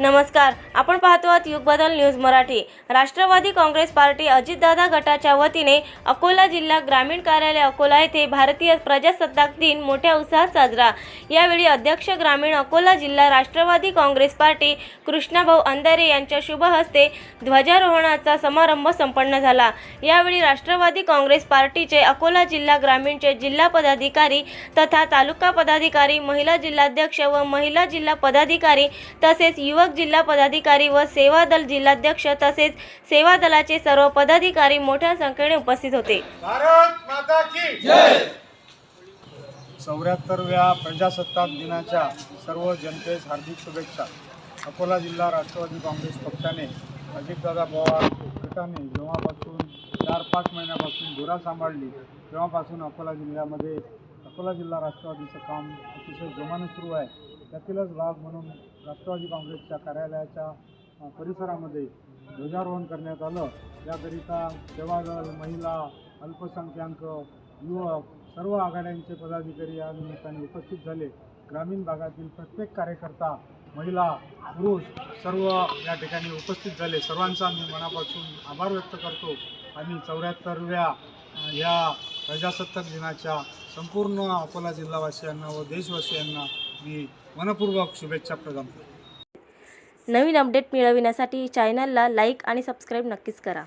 नमस्कार आपण पाहतो आहात Yug Badal news Marathi. Rashtravadi Congress party Ajitdada गटाच्या वतीने अकोला जिल्हा ग्रामीण कार्यालय अकोला येथे भारतीय प्रजासत्ताक दिन मोठ्या उत्साहात साजरा. यावेळी अध्यक्ष ग्रामीण अकोला जिल्हा राष्ट्रवादी काँग्रेस पार्टी कृष्णाभाऊ अंधारे यांच्या शुभ हस्ते ध्वजारोहणाचा समारंभ संपन्न झाला. यावेळी राष्ट्रवादी काँग्रेस पार्टीचे अकोला जिल्हा ग्रामीणचे जिल्हा पदाधिकारी तथा तालुका पदाधिकारी महिला जिल्हाध्यक्ष व महिला जिल्हा पदाधिकारी तसेच युवक जिल्हा पदाधिकारी व सेवा दल जिल्हाध्यक्ष तसेच सेवा दलाचे सर्व पदाधिकारी मोठ्या संख्येने उपस्थित होते. भारत माता की जय! चौऱ्याहत्तरव्या प्रजासत्ताक दिनाच्या सर्व जनतेस हार्दिक शुभेच्छा. अकोला जिल्हा राष्ट्रवादी काँग्रेस पक्षाने अजितदादा पवार गटाने जेव्हापासून चार पाच महिन्यापासून धुरा सांभाळली तेव्हापासून अकोला जिल्ह्यामध्ये अकोला जिल्हा राष्ट्रवादीचं काम अतिशय जोमाने सुरू आहे. त्यातीलच भाग म्हणून राष्ट्रवादी काँग्रेसच्या कार्यालयाच्या परिसरामध्ये ध्वजारोहण करण्यात आलं. याकरिता सेवादल महिला अल्पसंख्याक युवक सर्व आघाड्यांचे पदाधिकारी या निमित्ताने उपस्थित झाले. ग्रामीण भागातील प्रत्येक कार्यकर्ता महिला पुरुष सर्व या ठिकाणी उपस्थित झाले. सर्वांचा मी मनापासून आभार व्यक्त करतो. आणि चौऱ्याहत्तरव्या या प्रजासत्ताक दिनाच्या संपूर्ण अकोला जिल्हावासियांना व देशवासियांना मी मनपूर्वक शुभेच्छा प्रदान करतो. नवीन अपडेट मिळविण्यासाठी चॅनलला लाईक आणि सबस्क्राईब नक्कीच करा.